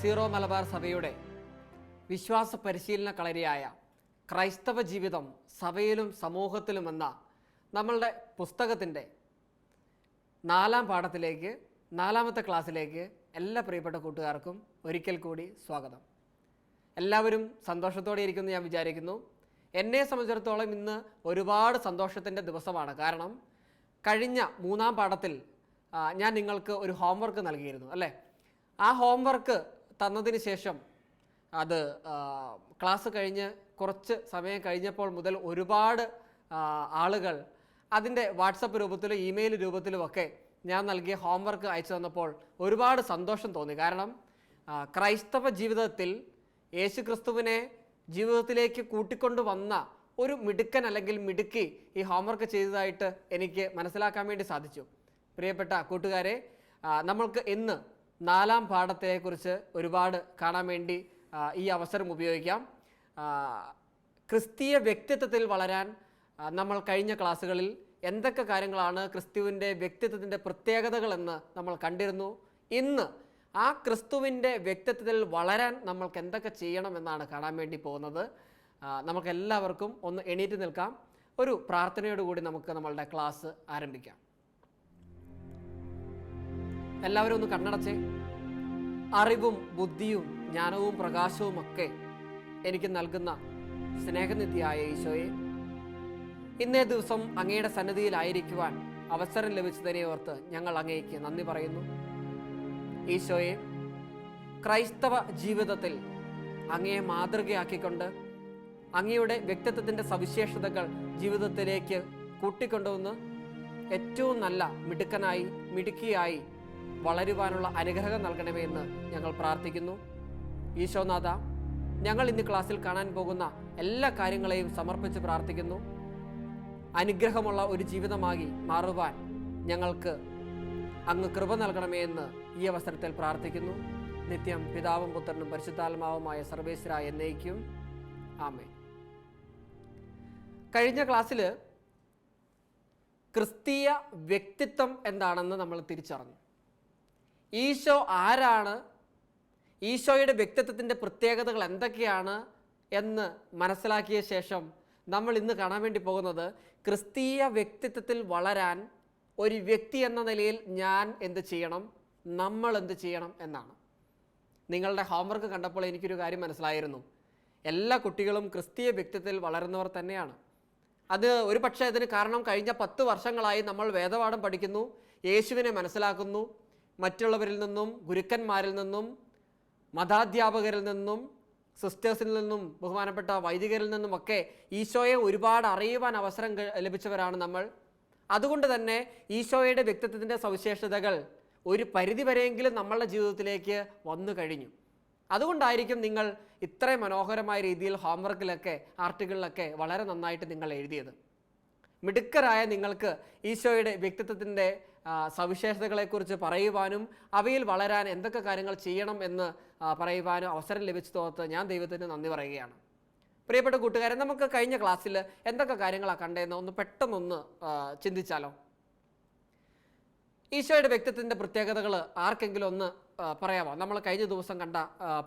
Zero Malabar സഭയുടെ വിശ്വാസ പരിശീലന കളരിയായ ക്രൈസ്തവ ജീവിതം സഭയിലും സമൂഹത്തിലും എന്ന നമ്മളുടെ പുസ്തകത്തിന്റെ നാലാം പാഠത്തിലേക്ക് നാലാമത്തെ ക്ലാസ്സിലേക്ക് എല്ലാ പ്രിയപ്പെട്ട കൂട്ടുകാർക്കും ഒരിക്കൽ കൂടി സ്വാഗതം. എല്ലാവരും സന്തോഷത്തോടെ ഇരിക്കുന്നു ഞാൻ വിചാരിക്കുന്നു. എന്നെ സംബന്ധിച്ചിടത്തോളം ഇന്ന് ഒരുപാട് സന്തോഷത്തിന്റെ ദിവസമാണ്. കാരണം കഴിഞ്ഞ മൂന്നാം പാഠത്തിൽ ഞാൻ നിങ്ങൾക്ക് ഒരു ഹോംവർക്ക് നൽകിയിരുന്നു അല്ലേ? ആ ഹോംവർക്ക് തന്നതിന് ശേഷം അത് ക്ലാസ് കഴിഞ്ഞ് കുറച്ച് സമയം കഴിഞ്ഞപ്പോൾ മുതൽ ഒരുപാട് ആളുകൾ അതിന്റെ വാട്സപ്പ് രൂപത്തിലും ഇമെയിൽ രൂപത്തിലും ഒക്കെ ഞാൻ നൽകിയ ഹോംവർക്ക് അയച്ചു തന്നപ്പോൾ ഒരുപാട് സന്തോഷം തോന്നി. കാരണം ക്രൈസ്തവ ജീവിതത്തിൽ യേശു ക്രിസ്തുവിനെ ജീവിതത്തിലേക്ക് കൂട്ടിക്കൊണ്ടു വന്ന ഒരു മിടുക്കൻ അല്ലെങ്കിൽ മിടുക്കി ഈ ഹോംവർക്ക് ചെയ്തതായിട്ട് എനിക്ക് മനസ്സിലാക്കാൻ വേണ്ടി സാധിച്ചു. പ്രിയപ്പെട്ട കൂട്ടുകാരെ നമ്മൾക്ക് ഇന്ന് നാലാം പാഠത്തെക്കുറിച്ച് ഒരുപാട് കാണാൻ വേണ്ടി ഈ അവസരം ഉപയോഗിക്കാം. ക്രിസ്തീയ വ്യക്തിത്വത്തിൽ വളരാൻ നമ്മൾ കഴിഞ്ഞ ക്ലാസ്സുകളിൽ എന്തൊക്കെ കാര്യങ്ങളാണ് ക്രിസ്തുവിന്റെ വ്യക്തിത്വത്തിന്റെ പ്രത്യേകതകളെന്ന് നമ്മൾ കണ്ടിരുന്നു. ഇന്ന് ആ ക്രിസ്തുവിന്റെ വ്യക്തിത്വത്തിൽ വളരാൻ നമ്മൾക്ക് എന്തൊക്കെ ചെയ്യണം എന്നാണ് കാണാൻ വേണ്ടി പോകുന്നത്. ആ, നമുക്ക് എല്ലാവർക്കും ഒന്ന് എണീറ്റ് നിൽക്കാം. ഒരു പ്രാർത്ഥനയോടുകൂടി നമുക്ക് നമ്മളുടെ ക്ലാസ് ആരംഭിക്കാം. എല്ലാവരും ഒന്ന് കണ്ണടച്ചേ. അറിവും ബുദ്ധിയും ജ്ഞാനവും പ്രകാശവും ഒക്കെ എനിക്ക് നൽകുന്ന സ്നേഹനിധിയായ ഈശോയെ ഇന്നേ ദിവസം അങ്ങയുടെ സന്നിധിയിലായിരിക്കുവാൻ അവസരം ലഭിച്ചതിനെ ഓർത്ത് ഞങ്ങൾ അങ്ങേക്ക് നന്ദി പറയുന്നു. ഈശോയെ ക്രൈസ്തവ ജീവിതത്തിൽ അങ്ങയെ മാതൃകയാക്കിക്കൊണ്ട് അങ്ങയുടെ വ്യക്തിത്വത്തിന്റെ സവിശേഷതകൾ ജീവിതത്തിലേക്ക് കൂട്ടിക്കൊണ്ടുവന്ന് ഏറ്റവും നല്ല മിടുക്കനായി മിടുക്കിയായി വളരുവാനുള്ള അനുഗ്രഹം നൽകണമേ എന്ന് ഞങ്ങൾ പ്രാർത്ഥിക്കുന്നു. ഈശോനാഥ ഞങ്ങൾ ഇന്ന് ക്ലാസ്സിൽ കാണാൻ പോകുന്ന എല്ലാ കാര്യങ്ങളെയും സമർപ്പിച്ച് പ്രാർത്ഥിക്കുന്നു. അനുഗ്രഹമുള്ള ഒരു ജീവിതമാകി മാറുവാൻ ഞങ്ങൾക്ക് അങ്ങ് കൃപ നൽകണമേ എന്ന് ഈ അവസരത്തിൽ പ്രാർത്ഥിക്കുന്നു. നിത്യം പിതാവും പുത്രനും പരിശുദ്ധാത്മാവുമായ സർവേശ്വര എന്നേക്കും. ആമേ കഴിഞ്ഞ ക്ലാസ്സിൽ ക്രിസ്തീയ വ്യക്തിത്വം എന്താണെന്ന് നമ്മൾ തിരിച്ചറിഞ്ഞു. ഈശോ ആരാണ്? ഈശോയുടെ വ്യക്തിത്വത്തിന്റെ പ്രത്യേകതകൾ എന്തൊക്കെയാണ് എന്ന് മനസ്സിലാക്കിയ ശേഷം നമ്മൾ ഇന്ന് കാണാൻ വേണ്ടി പോകുന്നത് ക്രിസ്തീയ വ്യക്തിത്വത്തിൽ വളരാൻ ഒരു വ്യക്തി എന്ന നിലയിൽ ഞാൻ എന്ത് ചെയ്യണം? നമ്മൾ എന്ത് ചെയ്യണം എന്നാണ്. നിങ്ങളുടെ ഹോംവർക്ക് കണ്ടപ്പോൾ എനിക്കൊരു കാര്യം മനസ്സിലായിരുന്നു. എല്ലാ കുട്ടികളും ക്രിസ്തീയ വ്യക്തിത്വത്തിൽ വളരുന്നവർ തന്നെയാണ്. അത് ഒരു പക്ഷേ അതിന് കാരണം കഴിഞ്ഞ പത്ത് വർഷങ്ങളായി നമ്മൾ വേദപാഠം പഠിക്കുന്നു യേശുവിനെ മനസ്സിലാക്കുന്നു മറ്റുള്ളവരിൽ നിന്നും ഗുരുക്കന്മാരിൽ നിന്നും മതാധ്യാപകരിൽ നിന്നും സിസ്റ്റേഴ്സിൽ നിന്നും ബഹുമാനപ്പെട്ട വൈദികരിൽ നിന്നുമൊക്കെ ഈശോയെ ഒരുപാട് അറിയുവാൻ അവസരം ലഭിച്ചവരാണ് നമ്മൾ. അതുകൊണ്ട് തന്നെ ഈശോയുടെ വ്യക്തിത്വത്തിന്റെ സവിശേഷതകൾ ഒരു പരിധി വരെയെങ്കിലും നമ്മളുടെ ജീവിതത്തിലേക്ക് വന്നു കഴിഞ്ഞു. അതുകൊണ്ടായിരിക്കും നിങ്ങൾ ഇത്രയും മനോഹരമായ രീതിയിൽ ഹോംവർക്കിലൊക്കെ ആർട്ടിക്കിളിലൊക്കെ വളരെ നന്നായിട്ട് നിങ്ങൾ എഴുതിയത്. മിടുക്കരായ നിങ്ങൾക്ക് ഈശോയുടെ വ്യക്തിത്വത്തിന്റെ സവിശേഷതകളെക്കുറിച്ച് പറയുവാനും അവയിൽ വളരാൻ എന്തൊക്കെ കാര്യങ്ങൾ ചെയ്യണം എന്ന് പറയുവാനും അവസരം ലഭിച്ചു തോർത്ത് ഞാൻ ദൈവത്തിന് നന്ദി പറയുകയാണ്. പ്രിയപ്പെട്ട കൂട്ടുകാരെ നമുക്ക് കഴിഞ്ഞ ക്ലാസ്സിൽ എന്തൊക്കെ കാര്യങ്ങളാണ് കണ്ടതെന്ന് ഒന്ന് പെട്ടെന്നൊന്ന് ചിന്തിച്ചാലോ? ഈശോയുടെ വ്യക്തിത്വത്തിന്റെ പ്രത്യേകതകൾ ആർക്കെങ്കിലും ഒന്ന് പറയാമോ നമ്മൾ കഴിഞ്ഞ ദിവസം കണ്ട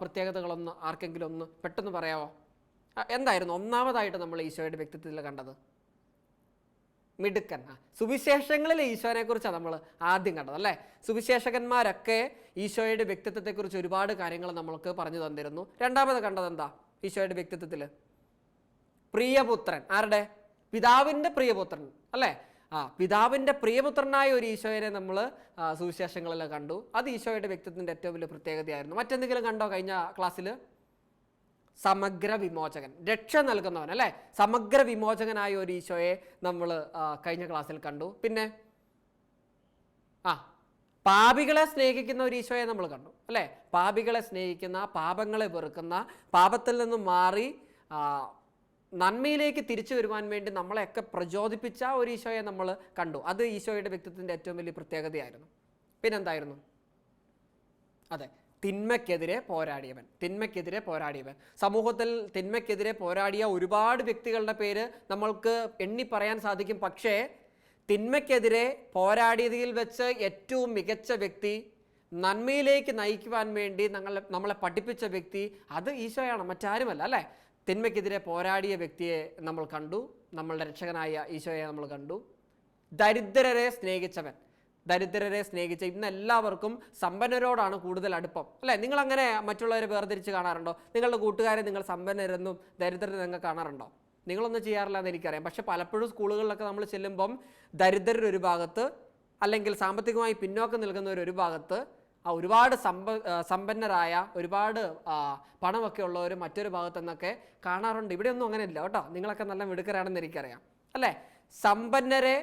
പ്രത്യേകതകളൊന്ന് ആർക്കെങ്കിലും ഒന്ന് പെട്ടെന്ന് പറയാമോ എന്തായിരുന്നു ഒന്നാമതായിട്ട് നമ്മൾ ഈശോയുടെ വ്യക്തിത്വത്തിൽ കണ്ടത്? മിടുക്കൻ. സുവിശേഷങ്ങളിൽ ഈശോനെക്കുറിച്ചാണ് നമ്മൾ ആദ്യം കണ്ടത് അല്ലേ? സുവിശേഷകന്മാരൊക്കെ ഈശോയുടെ വ്യക്തിത്വത്തെക്കുറിച്ച് ഒരുപാട് കാര്യങ്ങൾ നമ്മൾക്ക് പറഞ്ഞു തന്നിരുന്നു. രണ്ടാമത് കണ്ടത് എന്താ ഈശോയുടെ വ്യക്തിത്വത്തിൽ? പ്രിയപുത്രൻ. ആരുടെ? പിതാവിന്റെ പ്രിയപുത്രൻ അല്ലേ? ആ പിതാവിന്റെ പ്രിയപുത്രനായ ഒരു ഈശോയെ നമ്മൾ സുവിശേഷങ്ങളിൽ കണ്ടു. അത് ഈശോയുടെ വ്യക്തിത്വത്തിന്റെ ഏറ്റവും വലിയ പ്രത്യേകതയായിരുന്നു. മറ്റെന്തെങ്കിലും കണ്ടോ കഴിഞ്ഞ ക്ലാസ്സിൽ? സമഗ്ര വിമോചകൻ രക്ഷ നൽകുന്നവൻ അല്ലേ? സമഗ്ര വിമോചകനായ ഒരു ഈശോയെ നമ്മൾ കഴിഞ്ഞ ക്ലാസ്സിൽ കണ്ടു. പിന്നെ ആ പാപികളെ സ്നേഹിക്കുന്ന ഒരു ഈശോയെ നമ്മൾ കണ്ടു അല്ലേ? പാപികളെ സ്നേഹിക്കുന്ന പാപങ്ങളെ വെറുക്കുന്ന പാപത്തിൽ നിന്നും മാറി നന്മയിലേക്ക് തിരിച്ചു വരുവാൻ വേണ്ടി നമ്മളെയൊക്കെ പ്രചോദിപ്പിച്ച ഒരു ഈശോയെ നമ്മൾ കണ്ടു. അത് ഈശോയുടെ വ്യക്തിത്വത്തിന്റെ ഏറ്റവും വലിയ പ്രത്യേകതയായിരുന്നു. പിന്നെന്തായിരുന്നു? അതെ തിന്മയ്ക്കെതിരെ പോരാടിയവൻ തിന്മയ്ക്കെതിരെ പോരാടിയവൻ. സമൂഹത്തിൽ തിന്മയ്ക്കെതിരെ പോരാടിയ ഒരുപാട് വ്യക്തികളുടെ പേര് നമ്മൾക്ക് എണ്ണി പറയാൻ സാധിക്കും. പക്ഷേ തിന്മയ്ക്കെതിരെ പോരാടിയതിൽ വെച്ച് ഏറ്റവും മികച്ച വ്യക്തി നന്മയിലേക്ക് നയിക്കുവാൻ വേണ്ടി ഞങ്ങൾ നമ്മളെ പഠിപ്പിച്ച വ്യക്തി അത് ഈശോയാണ് മറ്റാരുമല്ല അല്ലേ? തിന്മയ്ക്കെതിരെ പോരാടിയ വ്യക്തിയെ നമ്മൾ കണ്ടു. നമ്മളുടെ രക്ഷകനായ ഈശോയെ നമ്മൾ കണ്ടു. ദരിദ്രരെ സ്നേഹിച്ചവൻ. ദരിദ്രരെ സ്നേഹിച്ച ഇന്ന് എല്ലാവർക്കും സമ്പന്നരോടാണ് കൂടുതൽ അടുപ്പം. അല്ലേ? നിങ്ങൾ അങ്ങനെ മറ്റുള്ളവരെ വേർതിരിച്ച് കാണാറുണ്ടോ? നിങ്ങളുടെ കൂട്ടുകാരെ നിങ്ങൾ സമ്പന്നരെന്നും നിങ്ങൾ കാണാറുണ്ടോ? നിങ്ങളൊന്നും ചെയ്യാറില്ല എന്ന് എനിക്കറിയാം. പക്ഷെ പലപ്പോഴും സ്കൂളുകളിലൊക്കെ നമ്മൾ ചെല്ലുമ്പം ദരിദ്രർ ഒരു ഭാഗത്ത് അല്ലെങ്കിൽ സാമ്പത്തികമായി പിന്നോക്കം നിൽക്കുന്നവർ ഒരു ഭാഗത്ത് ആ ഒരുപാട് സമ്പ സമ്പന്നരായ ഒരുപാട് പണമൊക്കെ ഉള്ളവർ മറ്റൊരു ഭാഗത്തു നിന്നൊക്കെ കാണാറുണ്ട്. ഇവിടെയൊന്നും അങ്ങനെ ഇല്ല കേട്ടോ. നിങ്ങളൊക്കെ നല്ല മിടുക്കരാണെന്ന് എനിക്കറിയാം. അല്ലേ? സമ്പന്നരെ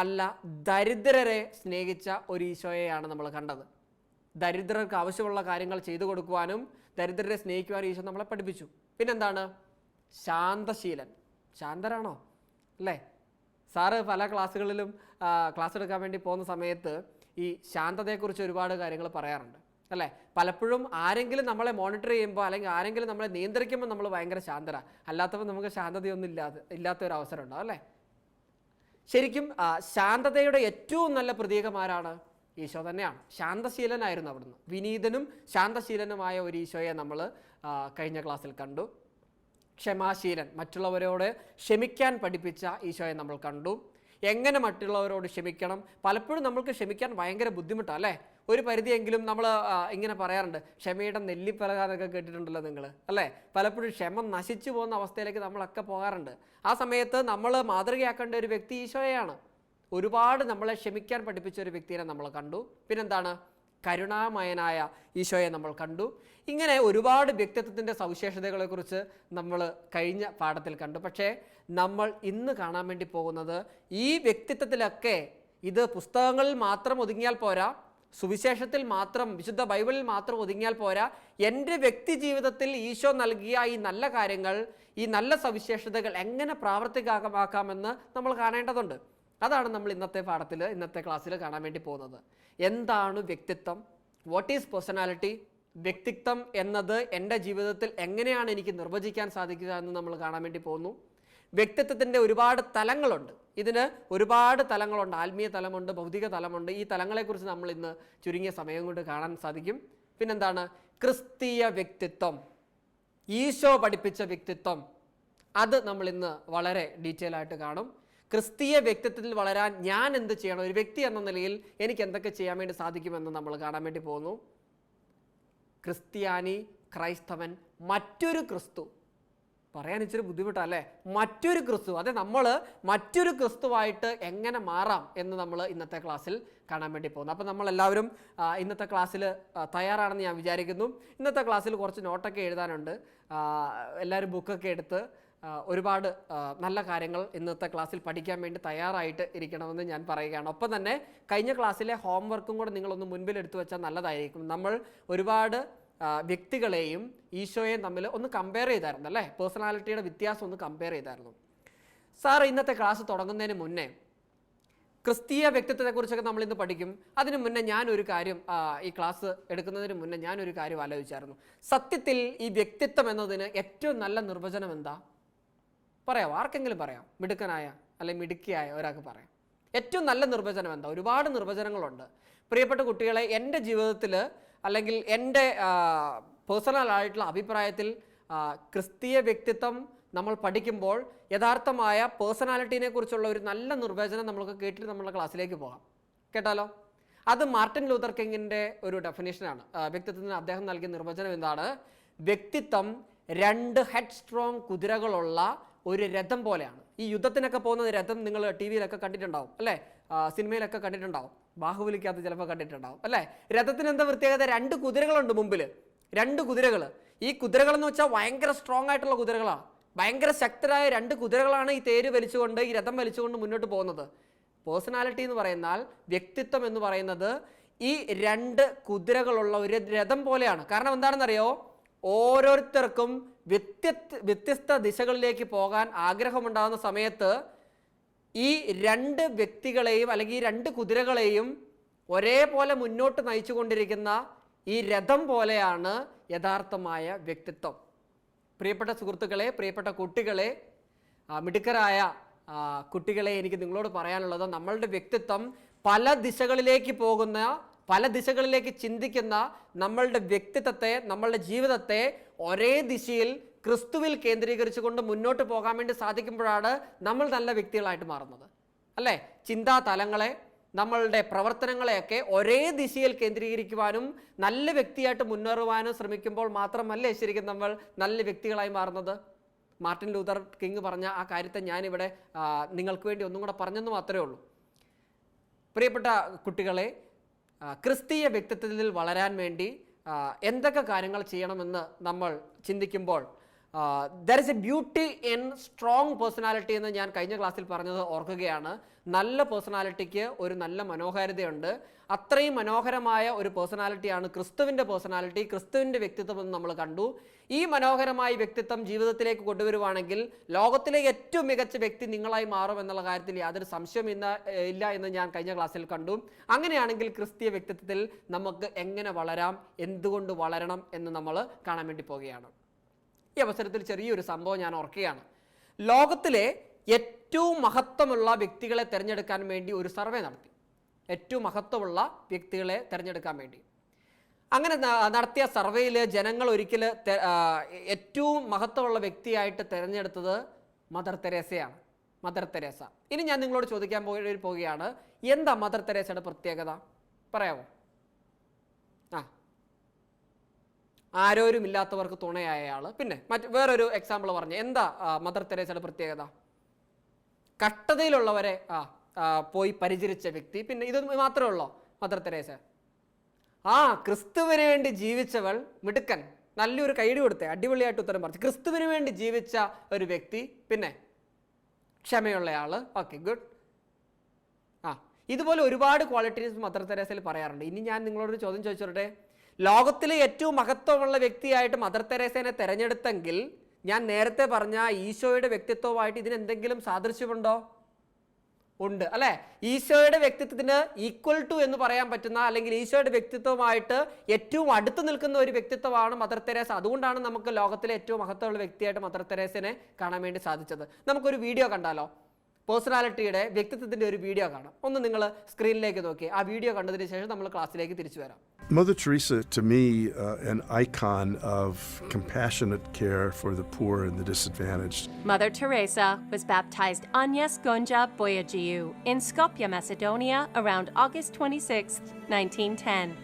അല്ല ദരിദ്രരെ സ്നേഹിച്ച ഒരു ഈശോയെയാണ് നമ്മൾ കണ്ടത്. ദരിദ്രർക്ക് ആവശ്യമുള്ള കാര്യങ്ങൾ ചെയ്തു കൊടുക്കുവാനും ദരിദ്രരെ സ്നേഹിക്കുവാനും ഈശോ നമ്മളെ പഠിപ്പിച്ചു. പിന്നെന്താണ്? ശാന്തശീലൻ. ശാന്തരാണോ? അല്ലേ? സാറ് പല ക്ലാസ്സുകളിലും ക്ലാസ് എടുക്കാൻ വേണ്ടി പോകുന്ന സമയത്ത് ഈ ശാന്തതയെക്കുറിച്ച് ഒരുപാട് കാര്യങ്ങൾ പറയാറുണ്ട്. അല്ലേ? പലപ്പോഴും ആരെങ്കിലും നമ്മളെ മോണിറ്റർ ചെയ്യുമ്പോൾ അല്ലെങ്കിൽ ആരെങ്കിലും നമ്മളെ നിയന്ത്രിക്കുമ്പോൾ നമ്മൾ ഭയങ്കര ശാന്തരാണ് അല്ലാത്തപ്പോൾ നമുക്ക് ശാന്തതയൊന്നും ഇല്ലാതെ ഇല്ലാത്ത ഒരു അവസരം ഉണ്ടാവും അല്ലേ? ശരിക്കും ശാന്തതയുടെ ഏറ്റവും നല്ല പ്രതീകമാരാണ് ഈശോ തന്നെയാണ്. ശാന്തശീലനായിരുന്നു അവിടുന്ന്. വിനീതനും ശാന്തശീലനുമായ ഒരു ഈശോയെ നമ്മൾ കഴിഞ്ഞ ക്ലാസ്സിൽ കണ്ടു. ക്ഷമാശീലൻ മറ്റുള്ളവരോട് ക്ഷമിക്കാൻ പഠിപ്പിച്ച ഈശോയെ നമ്മൾ കണ്ടു. എങ്ങനെ മറ്റുള്ളവരോട് ക്ഷമിക്കണം? പലപ്പോഴും നമ്മൾക്ക് ക്ഷമിക്കാൻ ഭയങ്കര ബുദ്ധിമുട്ടാണ് അല്ലേ? ഒരു പരിധിയെങ്കിലും നമ്മൾ ഇങ്ങനെ പറയാറുണ്ട് ക്ഷമയുടെ നെല്ലിപ്പലക എന്നൊക്കെ കേട്ടിട്ടുണ്ടല്ലോ നിങ്ങൾ അല്ലേ? പലപ്പോഴും ക്ഷമ നശിച്ചു പോകുന്ന അവസ്ഥയിലേക്ക് നമ്മളൊക്കെ പോകാറുണ്ട്. ആ സമയത്ത് നമ്മൾ മാതൃകയാക്കേണ്ട ഒരു വ്യക്തി ഈശോയാണ് ഒരുപാട് നമ്മളെ ക്ഷമിക്കാൻ പഠിപ്പിച്ച ഒരു വ്യക്തിയെ നമ്മൾ കണ്ടു. പിന്നെന്താണ്? കരുണാമയനായ ഈശോയെ നമ്മൾ കണ്ടു. ഇങ്ങനെ ഒരുപാട് വ്യക്തിത്വത്തിന്റെ സവിശേഷതകളെക്കുറിച്ച് നമ്മൾ കഴിഞ്ഞ പാഠത്തിൽ കണ്ടു. പക്ഷേ നമ്മൾ ഇന്ന് കാണാൻ വേണ്ടി പോകുന്നത് ഈ വ്യക്തിത്വത്തിലൊക്കെ ഇത് പുസ്തകങ്ങളിൽ മാത്രം ഒതുങ്ങിയാൽ പോരാ സുവിശേഷത്തിൽ മാത്രം വിശുദ്ധ ബൈബിളിൽ മാത്രം ഒതുങ്ങിയാൽ പോരാ. എന്റെ വ്യക്തി ജീവിതത്തിൽ ഈശോ നൽകിയ ഈ നല്ല കാര്യങ്ങൾ ഈ നല്ല സവിശേഷതകൾ എങ്ങനെ പ്രാവർത്തികമാക്കാമെന്ന് നമ്മൾ കാണേണ്ടതുണ്ട്. അതാണ് നമ്മൾ ഇന്നത്തെ പാഠത്തിൽ ഇന്നത്തെ ക്ലാസ്സിൽ കാണാൻ വേണ്ടി പോകുന്നത്. എന്താണ് വ്യക്തിത്വം? വാട്ട് ഈസ് പേഴ്സണാലിറ്റി വ്യക്തിത്വം എന്നത് എന്റെ ജീവിതത്തിൽ എങ്ങനെയാണ് എനിക്ക് നിർവചിക്കാൻ സാധിക്കുക എന്ന് നമ്മൾ കാണാൻ വേണ്ടി പോകുന്നു. വ്യക്തിത്വത്തിന്റെ ഒരുപാട് തലങ്ങളുണ്ട്. ഇതിന് ഒരുപാട് തലങ്ങളുണ്ട്. ആത്മീയ തലമുണ്ട് ഭൗതിക തലമുണ്ട്. ഈ തലങ്ങളെക്കുറിച്ച് നമ്മൾ ഇന്ന് ചുരുങ്ങിയ സമയം കൊണ്ട് കാണാൻ സാധിക്കും. പിന്നെന്താണ്? ക്രിസ്തീയ വ്യക്തിത്വം. ഈശോ പഠിപ്പിച്ച വ്യക്തിത്വം. അത് നമ്മൾ ഇന്ന് വളരെ ഡീറ്റെയിൽ ആയിട്ട് കാണും. ക്രിസ്തീയ വ്യക്തിത്വത്തിൽ വളരാൻ ഞാൻ എന്ത് ചെയ്യണം? ഒരു വ്യക്തി എന്ന നിലയിൽ എനിക്ക് എന്തൊക്കെ ചെയ്യാൻ വേണ്ടി സാധിക്കുമെന്ന് നമ്മൾ കാണാൻ വേണ്ടി പോകുന്നു. ക്രിസ്ത്യാനി ക്രൈസ്തവൻ മറ്റൊരു ക്രിസ്തു പറയാൻ ഇച്ചിരി ബുദ്ധിമുട്ടല്ലേ മറ്റൊരു ക്രിസ്തു അതെ നമ്മൾ മറ്റൊരു ക്രിസ്തുവായിട്ട് എങ്ങനെ മാറാം എന്ന് നമ്മൾ ഇന്നത്തെ ക്ലാസ്സിൽ കാണാൻ വേണ്ടി പോകുന്നു. അപ്പോൾ നമ്മൾ എല്ലാവരും ഇന്നത്തെ ക്ലാസ്സിൽ തയ്യാറാണെന്ന് ഞാൻ വിചാരിക്കുന്നു. ഇന്നത്തെ ക്ലാസ്സിൽ കുറച്ച് നോട്ടൊക്കെ എഴുതാനുണ്ട്. എല്ലാവരും ബുക്കൊക്കെ എടുത്ത് ഒരുപാട് നല്ല കാര്യങ്ങൾ ഇന്നത്തെ ക്ലാസ്സിൽ പഠിക്കാൻ വേണ്ടി തയ്യാറായിട്ട് ഇരിക്കണമെന്ന് ഞാൻ പറയുകയാണ്. ഒപ്പം തന്നെ കഴിഞ്ഞ ക്ലാസ്സിലെ ഹോംവർക്കും കൂടെ നിങ്ങളൊന്ന് മുൻപിൽ എടുത്തു വെച്ചാൽ നല്ലതായിരിക്കും. നമ്മൾ ഒരുപാട് വ്യക്തികളെയും ഈശോയെയും തമ്മിൽ ഒന്ന് കമ്പയർ ചെയ്തായിരുന്നു അല്ലേ? പേഴ്സണാലിറ്റിയുടെ വ്യത്യാസം ഒന്ന് കമ്പയർ ചെയ്തായിരുന്നു. സാർ ഇന്നത്തെ ക്ലാസ് തുടങ്ങുന്നതിന് മുന്നേ ക്രിസ്തീയ വ്യക്തിത്വത്തെക്കുറിച്ചൊക്കെ നമ്മൾ ഇന്ന് പഠിക്കും. അതിന് മുന്നേ ഞാനൊരു കാര്യം ഈ ക്ലാസ് എടുക്കുന്നതിന് മുന്നേ ഞാനൊരു കാര്യം ആലോചിച്ചായിരുന്നു. സത്യത്തിൽ ഈ വ്യക്തിത്വം എന്നതിന് ഏറ്റവും നല്ല നിർവചനം എന്താ? പറയാം ആർക്കെങ്കിലും പറയാം മിടുക്കനായ അല്ലെങ്കിൽ മിടുക്കിയായ ഒരാൾക്ക് പറയാം. ഏറ്റവും നല്ല നിർവചനം എന്താ? ഒരുപാട് നിർവചനങ്ങളുണ്ട്. പ്രിയപ്പെട്ട കുട്ടികളെ എന്റെ ജീവിതത്തിൽ അല്ലെങ്കിൽ എന്റെ പേഴ്സണൽ ആയിട്ടുള്ള അഭിപ്രായത്തിൽ ക്രിസ്തീയ വ്യക്തിത്വം നമ്മൾ പഠിക്കുമ്പോൾ യഥാർത്ഥമായ പേഴ്സണാലിറ്റീനെ കുറിച്ചുള്ള ഒരു നല്ല നിർവചനം നമ്മൾക്ക് കേട്ടിട്ട് നമ്മുടെ ക്ലാസ്സിലേക്ക് പോകാം. കേട്ടാലോ? അത് മാർട്ടിൻ ലൂതർ കിങ്ങിന്റെ ഒരു ഡെഫിനേഷനാണ് വ്യക്തിത്വത്തിന് അദ്ദേഹം നൽകിയ നിർവചനം എന്താണ്? വ്യക്തിത്വം രണ്ട് ഹെഡ് സ്ട്രോങ് കുതിരകളുള്ള ഒരു രഥം പോലെയാണ്. ഈ യുദ്ധത്തിനൊക്കെ പോകുന്ന രഥം നിങ്ങൾ ടി വിയിലൊക്കെ കണ്ടിട്ടുണ്ടാവും അല്ലേ? സിനിമയിലൊക്കെ കണ്ടിട്ടുണ്ടാവും. ബാഹുബലിക്കകത്ത് ചിലപ്പോൾ കണ്ടിട്ടുണ്ടാവും. അല്ലേ? രഥത്തിന് എന്താ പ്രത്യേകത? രണ്ട് കുതിരകളുണ്ട് മുമ്പിൽ രണ്ട് കുതിരകൾ ഈ കുതിരകൾ എന്ന് വെച്ചാൽ ഭയങ്കര സ്ട്രോങ് ആയിട്ടുള്ള കുതിരകളാണ് ഭയങ്കര ശക്തരായ രണ്ട് കുതിരകളാണ് ഈ തേര് വലിച്ചുകൊണ്ട് ഈ രഥം വലിച്ചുകൊണ്ട് മുന്നോട്ട് പോകുന്നത്. പേഴ്സണാലിറ്റി എന്ന് പറയുന്നാൽ വ്യക്തിത്വം എന്ന് പറയുന്നത് ഈ രണ്ട് കുതിരകളുള്ള ഒരു രഥം പോലെയാണ്. കാരണം എന്താണെന്നറിയോ? ഓരോരുത്തർക്കും വ്യത്യസ്ത വ്യത്യസ്ത ദിശകളിലേക്ക് പോകാൻ ആഗ്രഹമുണ്ടാകുന്ന സമയത്ത് ഈ രണ്ട് വ്യക്തികളെയും അല്ലെങ്കിൽ ഈ രണ്ട് കുതിരകളെയും ഒരേപോലെ മുന്നോട്ട് നയിച്ചു കൊണ്ടിരിക്കുന്ന ഈ രഥം പോലെയാണ് യഥാർത്ഥമായ വ്യക്തിത്വം. പ്രിയപ്പെട്ട സുഹൃത്തുക്കളെ പ്രിയപ്പെട്ട കുട്ടികളെ മിടുക്കരായ കുട്ടികളെ എനിക്ക് നിങ്ങളോട് പറയാനുള്ളത് നമ്മളുടെ വ്യക്തിത്വം പല ദിശകളിലേക്ക് പോകുന്ന പല ദിശകളിലേക്ക് ചിന്തിക്കുന്ന നമ്മളുടെ വ്യക്തിത്വത്തെ നമ്മളുടെ ജീവിതത്തെ ഒരേ ദിശയിൽ ക്രിസ്തുവിൽ കേന്ദ്രീകരിച്ചുകൊണ്ട് മുന്നോട്ട് പോകാൻ വേണ്ടി സാധിക്കുമ്പോഴാണ് നമ്മൾ നല്ല വ്യക്തികളായിട്ട് മാറുന്നത്. അല്ലേ? ചിന്താ തലങ്ങളെ നമ്മളുടെ പ്രവർത്തനങ്ങളെയൊക്കെ ഒരേ ദിശയിൽ കേന്ദ്രീകരിക്കുവാനും നല്ല വ്യക്തിയായിട്ട് മുന്നേറുവാനും ശ്രമിക്കുമ്പോൾ മാത്രമല്ലേ ശരിക്കും നമ്മൾ നല്ല വ്യക്തികളായി മാറുന്നത്? മാർട്ടിൻ ലൂതർ കിങ് പറഞ്ഞ ആ കാര്യത്തെ ഞാനിവിടെ നിങ്ങൾക്ക് വേണ്ടി ഒന്നും കൂടെ പറഞ്ഞെന്ന് മാത്രമേ ഉള്ളൂ. പ്രിയപ്പെട്ട കുട്ടികളെ ക്രിസ്തീയ വ്യക്തിത്വത്തിൽ വളരാൻ വേണ്ടി എന്തൊക്കെ കാര്യങ്ങൾ ചെയ്യണമെന്ന് നമ്മൾ ചിന്തിക്കുമ്പോൾ there is a beauty in strong personality എന്ന് ഞാൻ കഴിഞ്ഞ ക്ലാസ്സിൽ പറഞ്ഞത് ഓർക്കുകയാണ്. നല്ല പേഴ്സണാലിറ്റിക്ക് ഒരു നല്ല മനോഹാരിതയുണ്ട്. അത്രയും മനോഹരമായ ഒരു പേഴ്സണാലിറ്റിയാണ് ക്രിസ്തുവിന്റെ പേഴ്സണാലിറ്റി ക്രിസ്തുവിന്റെ വ്യക്തിത്വം എന്ന് നമ്മൾ കണ്ടു. ഈ മനോഹരമായ വ്യക്തിത്വം ജീവിതത്തിലേക്ക് കൊണ്ടുവരുവാണെങ്കിൽ ലോകത്തിലെ ഏറ്റവും മികച്ച വ്യക്തി നിങ്ങളായി മാറും എന്നുള്ള കാര്യത്തിൽ യാതൊരു സംശയം ഇന്ന് ഇല്ല എന്ന് ഞാൻ കഴിഞ്ഞ ക്ലാസ്സിൽ കണ്ടു. അങ്ങനെയാണെങ്കിൽ ക്രിസ്തീയ വ്യക്തിത്വത്തിൽ നമുക്ക് എങ്ങനെ വളരാം? എന്തുകൊണ്ട് വളരണം എന്ന് നമ്മൾ കാണാൻ വേണ്ടി പോവുകയാണ്. ഈ അവസരത്തിൽ ചെറിയൊരു സംഭവം ഞാൻ ഓർക്കുകയാണ്. ലോകത്തിലെ ഏറ്റവും മഹത്വമുള്ള വ്യക്തികളെ തിരഞ്ഞെടുക്കാൻ വേണ്ടി ഒരു സർവേ നടത്തി. ഏറ്റവും മഹത്വമുള്ള വ്യക്തികളെ തിരഞ്ഞെടുക്കാൻ വേണ്ടി. അങ്ങനെ നടത്തിയ സർവേയിൽ ജനങ്ങൾ ഒരിക്കൽ ഏറ്റവും മഹത്വമുള്ള വ്യക്തിയായിട്ട് തിരഞ്ഞെടുത്തത് മദർ തെരേസയാണ്. Mother Teresa. ഇനി ഞാൻ നിങ്ങളോട് ചോദിക്കാൻ പോയി പോവുകയാണ്. എന്താ മദർ തെരേസയുടെ പ്രത്യേകത? പറയാമോ ആ ആരോരും ഇല്ലാത്തവർക്ക് തുണയായ ആൾ പിന്നെ മറ്റ് വേറൊരു എക്സാമ്പിൾ പറഞ്ഞു. എന്താ മദർ തെരേസയുടെ പ്രത്യേകത? കട്ടതയിലുള്ളവരെ ആ പോയി പരിചരിച്ച വ്യക്തി. പിന്നെ ഇത് മാത്രമേ ഉള്ളോ മദർ തെരേസ? ആ ക്രിസ്തുവിന് വേണ്ടി ജീവിച്ചവൾ മിടുക്കൻ. നല്ലൊരു കൈഡി കൊടുത്തെ അടിപൊളിയായിട്ട് ഉത്തരം പറഞ്ഞു. ക്രിസ്തുവിന് വേണ്ടി ജീവിച്ച ഒരു വ്യക്തി പിന്നെ ക്ഷമയുള്ള ആൾ. Okay good. ആ ഇതുപോലെ ഒരുപാട് ക്വാളിറ്റീസ് മദർ തെരേസയിൽ പറയാറുണ്ട്. ഇനി ഞാൻ നിങ്ങളോട് ചോദ്യം ചോദിച്ചോട്ടെ? ലോകത്തിലെ ഏറ്റവും മഹത്വമുള്ള വ്യക്തിയായിട്ട് മദർ തെരേസേനെ തിരഞ്ഞെടുത്തെങ്കിൽ ഞാൻ നേരത്തെ പറഞ്ഞ ഈശോയുടെ വ്യക്തിത്വമായിട്ട് ഇതിനെന്തെങ്കിലും സാദൃശ്യമുണ്ടോ? ഉണ്ട് അല്ലെ? ഈശോയുടെ വ്യക്തിത്വത്തിന് ഈക്വൽ ടു എന്ന് പറയാൻ പറ്റുന്ന അല്ലെങ്കിൽ ഈശോയുടെ വ്യക്തിത്വമായിട്ട് ഏറ്റവും അടുത്ത് നിൽക്കുന്ന ഒരു വ്യക്തിത്വമാണ് മദർ തെരേസ. അതുകൊണ്ടാണ് നമുക്ക് ലോകത്തിലെ ഏറ്റവും മഹത്വമുള്ള വ്യക്തിയായിട്ട് മദർ തെരേസനെ കാണാൻ വേണ്ടി സാധിച്ചത്. നമുക്കൊരു വീഡിയോ കണ്ടാലോ? പേഴ്സണാലിറ്റിയുടെ വ്യക്തിത്വത്തിന്റെ ഒരു വീഡിയോ കാണാം ഒന്ന് നിങ്ങൾ സ്ക്രീനിലേക്ക് നോക്കി ആ വീഡിയോ കണ്ടതിന് ശേഷം നമ്മൾ ക്ലാസ്സിലേക്ക് തിരിച്ചു വരാം Mother Teresa, to me, uh, an icon of compassionate care for the poor and the disadvantaged. Mother Teresa was baptized Agnes Gonja Boyajiu in Skopje, Macedonia around August 26, 1910.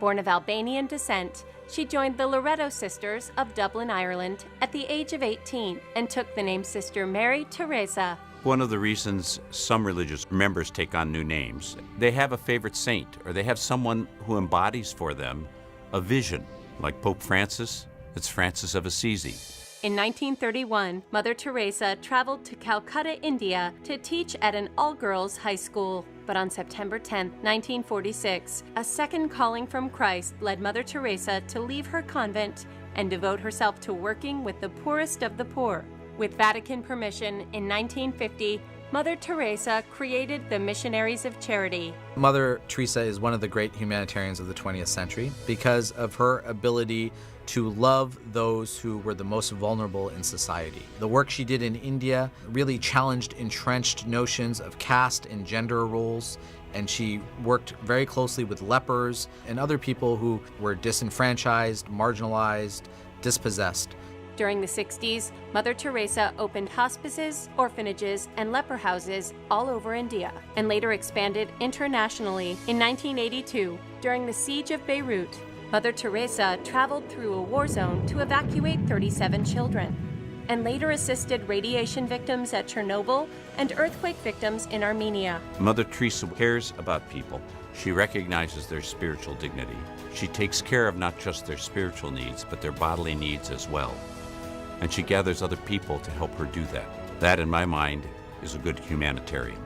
Born of Albanian descent, she joined the Loretto Sisters of Dublin, Ireland at the age of 18 and took the name Sister Mary Teresa. one of the reasons some religious members take on new names, they have a favorite saint or they have someone who embodies for them a vision. Like Pope Francis, it's Francis of Assisi. In 1931, Mother Teresa traveled to Calcutta, India to teach at an all girls high school. But on September 10, 1946, a second calling from Christ led Mother Teresa to leave her convent and devote herself to working with the poorest of the poor. With Vatican permission in 1950, Mother Teresa created the Missionaries of Charity, Mother Teresa is one of the great humanitarians of the 20th century because of her ability to love those who were the most vulnerable in society. The work she did in India really challenged entrenched notions of caste and gender roles, and she worked very closely with lepers and other people who were disenfranchised, marginalized, dispossessed. During the 60s, Mother Teresa opened hospices, orphanages, and leper houses all over India, and later expanded internationally. In 1982, during the siege of Beirut, Mother Teresa traveled through a war zone to evacuate 37 children, and later assisted radiation victims at Chernobyl and earthquake victims in Armenia. Mother Teresa cares about people. She recognizes their spiritual dignity. She takes care of not just their spiritual needs, but their bodily needs as well. And she gathers other people to help her do that. That, in my mind, is a good humanitarian.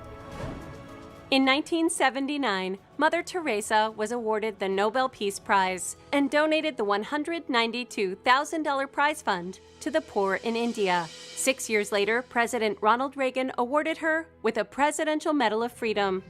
In 1979, Mother Teresa was awarded the Nobel Peace Prize and donated the $192,000 prize fund to the poor in India. Six years later, President Ronald Reagan awarded her with a Presidential Medal of Freedom.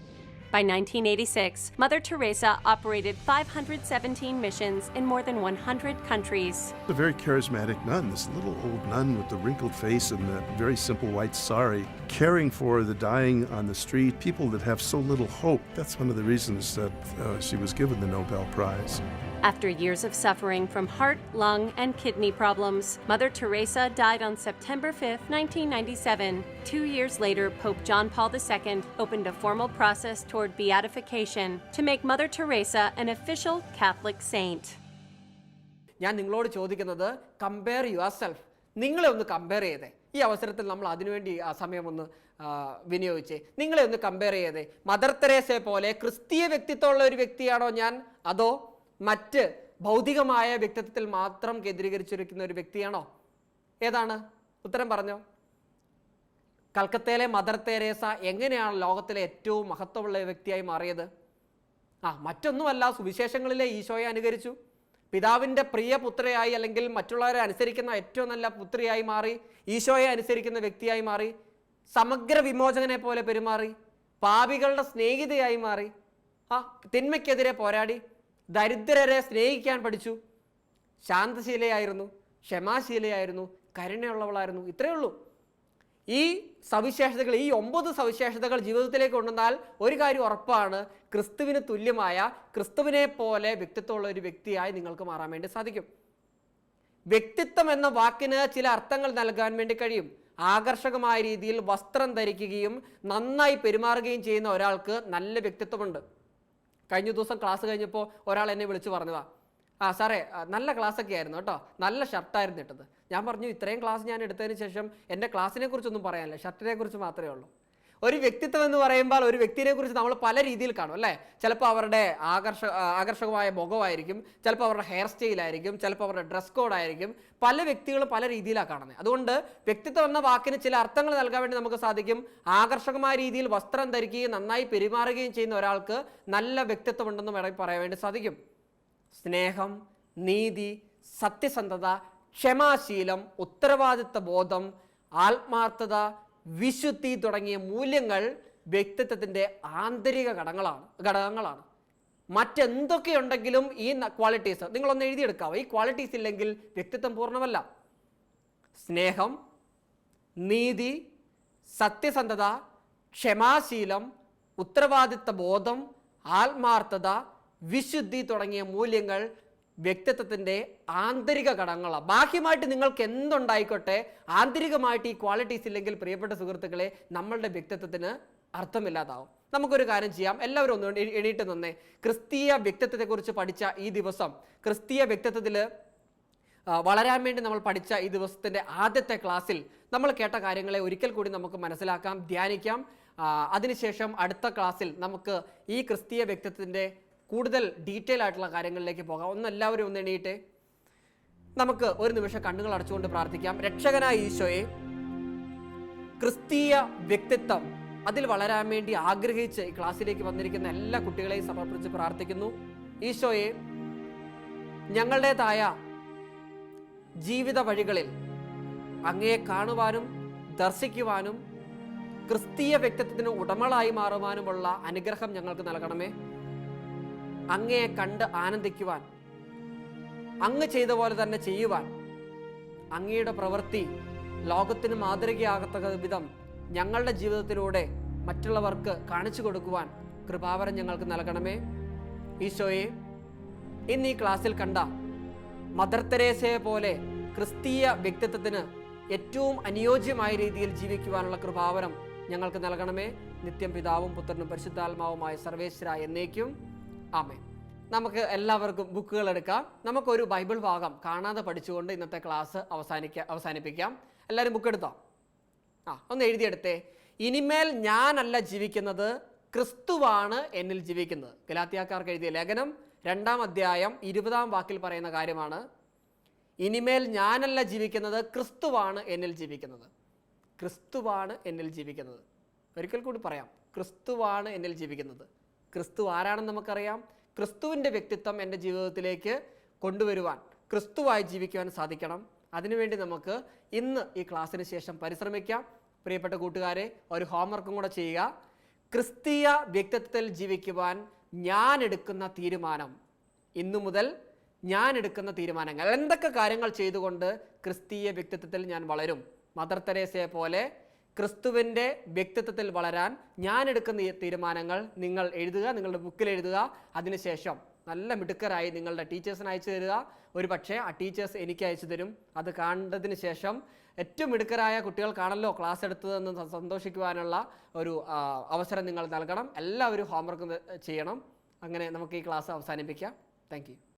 By 1986, Mother Teresa operated 517 missions in more than 100 countries. A very charismatic nun, this little old nun with the wrinkled face and the very simple white sari, caring for the dying on the street, people that have so little hope. That's one of the reasons that uh, she was given the Nobel Prize. After years of suffering from heart, lung, and kidney problems, Mother Teresa died on September 5, 1997. Two years later, Pope John Paul II opened a formal process toward beatification to make Mother Teresa an official Catholic saint. ഞാൻ നിങ്ങളോട് ചോദിക്കുന്നത് compare your self നിങ്ങളെ ഒന്ന് compare ചെയ്തേ ഈ അവസരത്തിൽ നമ്മൾ അതിനുവേണ്ടി ആ സമയം ഒന്ന് വിനിയോഗിച്ചേ നിങ്ങളെ ഒന്ന് കമ്പയർ ചെയ്തേ മദർ തെരേസയെ പോലെ ക്രിസ്തീയ വ്യക്തിത്വമുള്ള ഒരു വ്യക്തിയാണോ ഞാൻ അതോ മറ്റ് ഭൗതികമായ വ്യക്തിത്വത്തിൽ മാത്രം കേന്ദ്രീകരിച്ചിരിക്കുന്ന ഒരു വ്യക്തിയാണോ? ഏതാണ്? ഉത്തരം പറഞ്ഞോ. കൽക്കത്തയിലെ മദർ തെരേസ എങ്ങനെയാണ് ലോകത്തിലെ ഏറ്റവും മഹത്വമുള്ള വ്യക്തിയായി മാറിയത്? ആ മറ്റൊന്നുമല്ല സുവിശേഷങ്ങളിലെ ഈശോയെ അനുകരിച്ചു. പിതാവിന്റെ പ്രിയ പുത്രയായി അല്ലെങ്കിൽ മറ്റുള്ളവരെ അനുസരിക്കുന്ന ഏറ്റവും നല്ല പുത്രിയായി മാറി ഈശോയെ അനുസരിക്കുന്ന വ്യക്തിയായി മാറി സമഗ്ര വിമോചകനെ പോലെ പെരുമാറി പാപികളുടെ സ്നേഹിതയായി മാറി ആ തിന്മയ്ക്കെതിരെ പോരാടി ദരിദ്രരെ സ്നേഹിക്കാൻ പഠിച്ചു. ശാന്തശീലയായിരുന്നു ക്ഷമാശീലയായിരുന്നു കരുണയുള്ളവളായിരുന്നു. ഇത്രയേ ഉള്ളൂ. ഈ സവിശേഷതകൾ ഈ ഒമ്പത് സവിശേഷതകൾ ജീവിതത്തിലേക്ക് കൊണ്ടുവന്നാൽ ഒരു കാര്യം ഉറപ്പാണ് ക്രിസ്തുവിന് തുല്യമായ ക്രിസ്തുവിനെ പോലെ വ്യക്തിത്വമുള്ള ഒരു വ്യക്തിയായി നിങ്ങൾക്ക് മാറാൻ വേണ്ടി സാധിക്കും. വ്യക്തിത്വം എന്ന വാക്കിന് ചില അർത്ഥങ്ങൾ നൽകാൻ വേണ്ടി കഴിയും. ആകർഷകമായ രീതിയിൽ വസ്ത്രം ധരിക്കുകയും നന്നായി പെരുമാറുകയും ചെയ്യുന്ന ഒരാൾക്ക് നല്ല വ്യക്തിത്വമുണ്ട്. കഴിഞ്ഞ ദിവസം ക്ലാസ് കഴിഞ്ഞപ്പോൾ ഒരാൾ എന്നെ വിളിച്ച് പറഞ്ഞതാ. ആ സാറേ നല്ല ക്ലാസ്സൊക്കെ ആയിരുന്നു കേട്ടോ. നല്ല ഷർട്ടായിരുന്നു ഇട്ടത്. ഞാൻ പറഞ്ഞു ഇത്രയും ക്ലാസ് ഞാൻ എടുത്തതിന് ശേഷം എന്റെ ക്ലാസ്സിനെ കുറിച്ചൊന്നും പറയാനില്ല. ഷർട്ടിനെ കുറിച്ച് മാത്രമേ ഉള്ളൂ. ഒരു വ്യക്തിത്വം എന്ന് പറയുമ്പോൾ ഒരു വ്യക്തിയെ കുറിച്ച് നമ്മൾ പല രീതിയിൽ കാണും അല്ലേ? ചിലപ്പോൾ അവരുടെ ആകർഷ ആകർഷകമായ മുഖമായിരിക്കും ചിലപ്പോൾ അവരുടെ ഹെയർ സ്റ്റൈലായിരിക്കും ചിലപ്പോൾ അവരുടെ ഡ്രസ് കോഡ് ആയിരിക്കും. പല വ്യക്തികളും പല രീതിയിലാണ് കാണുന്നത്. അതുകൊണ്ട് വ്യക്തിത്വം എന്ന വാക്കിന് ചില അർത്ഥങ്ങൾ നൽകാൻ വേണ്ടി നമുക്ക് സാധിക്കും. ആകർഷകമായ രീതിയിൽ വസ്ത്രം ധരിക്കുകയും നന്നായി പെരുമാറുകയും ചെയ്യുന്ന ഒരാൾക്ക് നല്ല വ്യക്തിത്വം ഉണ്ടെന്ന് വേണമെങ്കിൽ പറയാൻ വേണ്ടി സാധിക്കും. സ്നേഹം നീതി സത്യസന്ധത ക്ഷമാശീലം ഉത്തരവാദിത്വ ബോധം ആത്മാർത്ഥത വിശുദ്ധി തുടങ്ങിയ മൂല്യങ്ങൾ വ്യക്തിത്വത്തിന്റെ ആന്തരിക ഘടകങ്ങളാണ് ഘടകങ്ങളാണ്. മറ്റെന്തൊക്കെയുണ്ടെങ്കിലും ഈ ക്വാളിറ്റീസ് നിങ്ങളൊന്ന് എഴുതിയെടുക്കാവോ? ഈ ക്വാളിറ്റീസ് ഇല്ലെങ്കിൽ വ്യക്തിത്വം പൂർണമല്ല. സ്നേഹം നീതി സത്യസന്ധത ക്ഷമാശീലം ഉത്തരവാദിത്ത ബോധം ആത്മാർത്ഥത വിശുദ്ധി തുടങ്ങിയ മൂല്യങ്ങൾ വ്യക്തിത്വത്തിന്റെ ആന്തരിക ഘടകങ്ങളാണ് ബാഹ്യമായിട്ട് നിങ്ങൾക്ക് എന്തുണ്ടായിക്കോട്ടെ ആന്തരികമായിട്ട് ഈ ക്വാളിറ്റീസ് ഇല്ലെങ്കിൽ പ്രിയപ്പെട്ട സുഹൃത്തുക്കളെ നമ്മളുടെ വ്യക്തിത്വത്തിന് അർത്ഥമില്ലാതാവും. നമുക്കൊരു കാര്യം ചെയ്യാം. എല്ലാവരും ഒന്ന് എണീ- എണീറ്റ് നന്നേ. ക്രിസ്തീയ വ്യക്തിത്വത്തെക്കുറിച്ച് പഠിച്ച ഈ ദിവസം ക്രിസ്തീയ വ്യക്തിത്വത്തിൽ വളരാൻ വേണ്ടി നമ്മൾ പഠിച്ച ഈ ദിവസത്തിന്റെ ആദ്യത്തെ ക്ലാസ്സിൽ നമ്മൾ കേട്ട കാര്യങ്ങളെ ഒരിക്കൽ കൂടി നമുക്ക് മനസ്സിലാക്കാം ധ്യാനിക്കാം. അതിനുശേഷം അടുത്ത ക്ലാസ്സിൽ നമുക്ക് ഈ ക്രിസ്തീയ വ്യക്തിത്വത്തിന്റെ കൂടുതൽ ഡീറ്റെയിൽ ആയിട്ടുള്ള കാര്യങ്ങളിലേക്ക് പോകാം. ഒന്ന് എല്ലാവരും ഒന്ന് എണീട്ടെ നമുക്ക് ഒരു നിമിഷം കണ്ണുകൾ അടച്ചുകൊണ്ട് പ്രാർത്ഥിക്കാം. രക്ഷകനായ ഈശോയെ ക്രിസ്തീയ വ്യക്തിത്വം അതിൽ വളരാൻ വേണ്ടി ആഗ്രഹിച്ച് ഈ ക്ലാസ്സിലേക്ക് വന്നിരിക്കുന്ന എല്ലാ കുട്ടികളെയും സമർപ്പിച്ച് പ്രാർത്ഥിക്കുന്നു. ഈശോയെ ഞങ്ങളുടേതായ ജീവിത വഴികളിൽ അങ്ങയെ കാണുവാനും ദർശിക്കുവാനും ക്രിസ്തീയ വ്യക്തിത്വത്തിന് ഉടമകളായി മാറുവാനുമുള്ള അനുഗ്രഹം ഞങ്ങൾക്ക് നൽകണമേ. അങ്ങയെ കണ്ട് ആനന്ദിക്കുവാൻ അങ്ങ് ചെയ്ത പോലെ തന്നെ ചെയ്യുവാൻ. അങ്ങയുടെ പ്രവൃത്തി ലോകത്തിന് മാതൃകയാകത്തക്ക വിധം ഞങ്ങളുടെ ജീവിതത്തിലൂടെ മറ്റുള്ളവർക്ക് കാണിച്ചു കൊടുക്കുവാൻ കൃപാവരം ഞങ്ങൾക്ക് നൽകണമേ. ഈശോയെ ഇന്ന് ഈ ക്ലാസ്സിൽ കണ്ട മദർ തെരേസയെ പോലെ ക്രിസ്തീയ വ്യക്തിത്വത്തിന് ഏറ്റവും അനുയോജ്യമായ രീതിയിൽ ജീവിക്കുവാനുള്ള കൃപാവരം ഞങ്ങൾക്ക് നൽകണമേ. നിത്യം പിതാവും പുത്രനും പരിശുദ്ധാത്മാവുമായ സർവേശ്വര എന്നേക്കും. ആമേ നമുക്ക് എല്ലാവർക്കും ബുക്കുകൾ എടുക്കാം. നമുക്കൊരു ബൈബിൾ ഭാഗം കാണാതെ പഠിച്ചുകൊണ്ട് ഇന്നത്തെ ക്ലാസ് അവസാനിക്ക അവസാനിപ്പിക്കാം. എല്ലാവരും ബുക്ക് എടുത്തോ? ആ ഒന്ന് എഴുതിയെടുത്തേ. ഇനിമേൽ ഞാനല്ല ജീവിക്കുന്നത് ക്രിസ്തുവാണ് എന്നിൽ ജീവിക്കുന്നത്. ഗലാത്തിയാക്കാർക്ക് എഴുതിയ ലേഖനം രണ്ടാം അധ്യായം ഇരുപതാം വാക്കിൽ പറയുന്ന കാര്യമാണ്. ഇനിമേൽ ഞാനല്ല ജീവിക്കുന്നത് ക്രിസ്തുവാണ് എന്നിൽ ജീവിക്കുന്നത്. ക്രിസ്തുവാണ് എന്നിൽ ജീവിക്കുന്നത്. ഒരിക്കൽ കൂടി പറയാം. ക്രിസ്തുവാണ് എന്നിൽ ജീവിക്കുന്നത്. ക്രിസ്തു ആരാണെന്ന് നമുക്കറിയാം. ക്രിസ്തുവിന്റെ വ്യക്തിത്വം എന്റെ ജീവിതത്തിലേക്ക് കൊണ്ടുവരുവാൻ ക്രിസ്തുവായി ജീവിക്കുവാൻ സാധിക്കണം. അതിനുവേണ്ടി നമുക്ക് ഇന്ന് ഈ ക്ലാസ്സിന് ശേഷം പരിശ്രമിക്കാം. പ്രിയപ്പെട്ട കൂട്ടുകാരെ ഒരു ഹോംവർക്കും കൂടെ ചെയ്യുക. ക്രിസ്തീയ വ്യക്തിത്വത്തിൽ ജീവിക്കുവാൻ ഞാൻ എടുക്കുന്ന തീരുമാനം ഇന്നു മുതൽ ഞാൻ എടുക്കുന്ന തീരുമാനങ്ങൾ. എന്തൊക്കെ കാര്യങ്ങൾ ചെയ്തുകൊണ്ട് ക്രിസ്തീയ വ്യക്തിത്വത്തിൽ ഞാൻ വളരും? മദർ തെരേസയെ പോലെ ക്രിസ്തുവിന്റെ വ്യക്തിത്വത്തിൽ വളരാൻ ഞാൻ എടുക്കുന്ന തീരുമാനങ്ങൾ നിങ്ങൾ എഴുതുക നിങ്ങളുടെ ബുക്കിൽ എഴുതുക. അതിനുശേഷം നല്ല മിടുക്കരായി നിങ്ങളുടെ ടീച്ചേഴ്സിന് അയച്ചു തരിക. ഒരു പക്ഷേ ആ ടീച്ചേഴ്സ് എനിക്ക് അയച്ചു തരും. അത് കണ്ടതിന് ശേഷം ഏറ്റവും മിടുക്കരായ കുട്ടികൾക്കാണല്ലോ ക്ലാസ് എടുത്തതെന്ന് സന്തോഷിക്കുവാനുള്ള ഒരു അവസരം നിങ്ങൾ നൽകണം. എല്ലാവരും ഹോംവർക്ക് ചെയ്യണം. അങ്ങനെ നമുക്ക് ഈ ക്ലാസ് അവസാനിപ്പിക്കാം. താങ്ക്